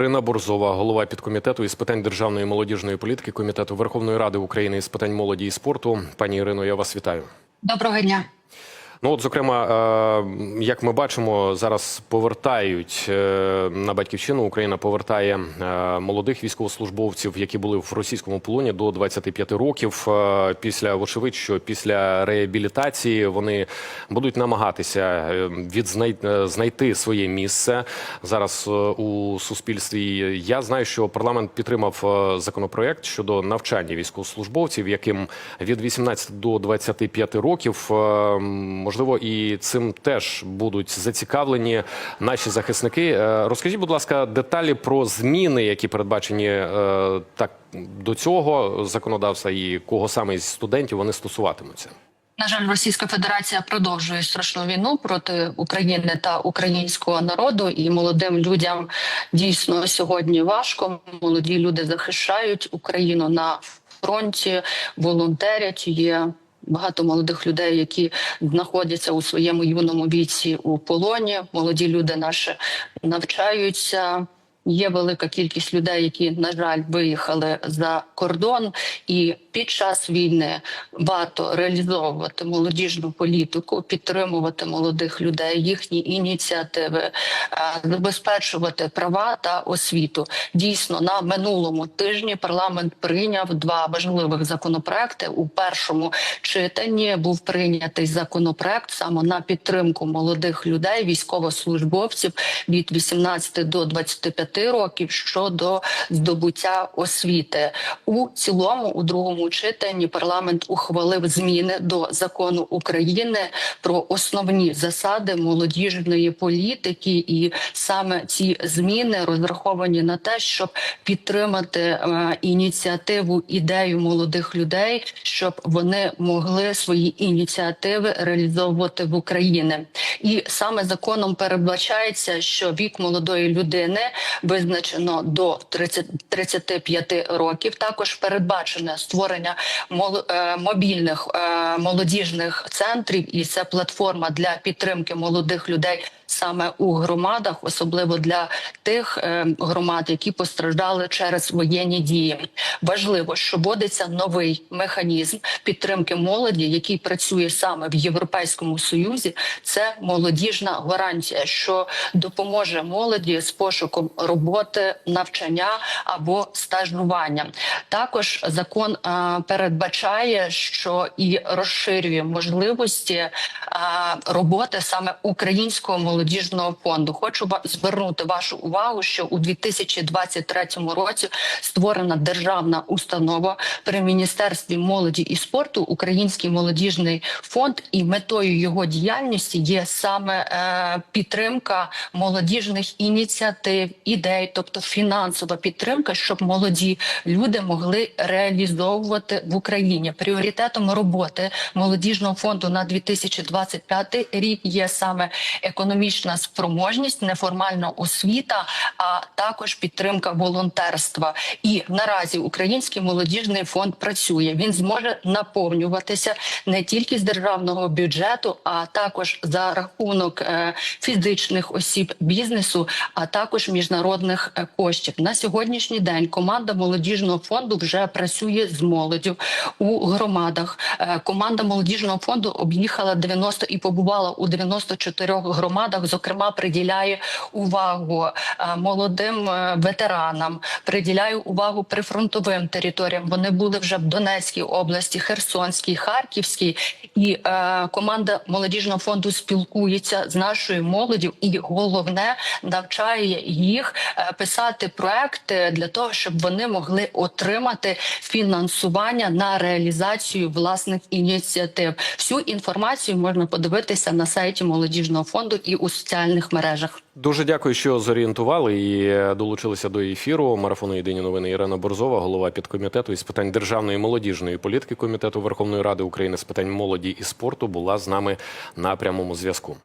Ірина Борзова, голова підкомітету із питань державної молодіжної політики комітету Верховної Ради України із питань молоді і спорту. Пані Ірино, я вас вітаю. Доброго дня. Ну, от, зокрема, е, як ми бачимо, зараз повертають е, на батьківщину. Україна повертає е, молодих військовослужбовців, які були в російському полоні до 25 років. Після вочевидь, що після реабілітації вони будуть намагатися е, відзнай- е, знайти своє місце зараз у суспільстві. Я знаю, що парламент підтримав законопроект щодо навчання військовослужбовців, яким від 18 до 25 років. Можливо, і цим теж будуть зацікавлені наші захисники. Е, Розкажіть, будь ласка, деталі про зміни, які передбачені е, так до цього законодавства, і кого саме із студентів вони стосуватимуться. На жаль, Російська Федерація продовжує страшну війну проти України та українського народу, і молодим людям дійсно сьогодні важко. Молоді люди захищають Україну на фронті, волонтерять. Є багато молодих людей, які знаходяться у своєму юному віці у полоні. Молоді люди наші навчаються. Є велика кількість людей, які на жаль виїхали за кордон, і під час війни варто реалізовувати молодіжну політику, підтримувати молодих людей, їхні ініціативи, е, забезпечувати права та освіту. Дійсно, на минулому тижні парламент прийняв два важливих законопроекти. У першому читанні був прийнятий законопроект саме на підтримку молодих людей, військовослужбовців від 18 до 25 років щодо здобуття освіти. У цілому, у другому читанні, парламент ухвалив зміни до закону України про основні засади молодіжної політики, і саме ці зміни розраховані на те, щоб підтримати е, ініціативу ідею молодих людей, щоб вони могли свої ініціативи реалізовувати в Україні. І саме законом передбачається, що вік молодої людини визначено до 30, 35 років. Також передбачене створення е, мобільних е, молодіжних центрів, і це платформа для підтримки молодих людей. Саме у громадах, особливо для тих е, громад, які постраждали через воєнні дії, важливо, що вводиться новий механізм підтримки молоді, який працює саме в Європейському Союзі. Це молодіжна гарантія, що допоможе молоді з пошуком роботи, навчання або стажування. Також закон е, передбачає, що і розширює можливості е, роботи саме українського молодіжного фонду. Хочу звернути вашу увагу, що у 2023 році створена державна установа при міністерстві молоді і спорту Український молодіжний фонд, і метою його діяльності є саме е, підтримка молодіжних ініціатив, ідей, тобто фінансова підтримка, щоб молоді люди могли реалізовувати в Україні. Пріоритетом роботи молодіжного фонду на 2025 рік є саме економічна спроможність, неформальна освіта, а також підтримка волонтерства. І наразі Український молодіжний фонд працює. Він зможе наповнюватися не тільки з державного бюджету, а також за рахунок е, фізичних осіб бізнесу, а також міжнародних е, коштів. На сьогоднішній день команда молодіжного фонду вже працює з молоддю у громадах. Е, Команда молодіжного фонду об'їхала 90 і побувала у 94 громадах. Зокрема, приділяє увагу е, молодим е, ветеранам, приділяє увагу прифронтовим територіям. Вони були вже в Донецькій області, Херсонській, Харківській, і е, команда молодіжного фонду спілкується з нашою молоддю, і головне навчає їх е, писати проекти для того, щоб вони могли отримати фінансування на реалізацію власних ініціатив. Всю інформацію можна подивитися на сайті молодіжного фонду і у соціальних мережах. Дуже дякую, що зорієнтували і е, долучилися до ефіру. Марафону Єдині новини Ірина Борзова, голова підкомітету із питань державної молодіжної політики комітету Верховної Ради України з питань молоді і спорту, була з нами на прямому зв'язку.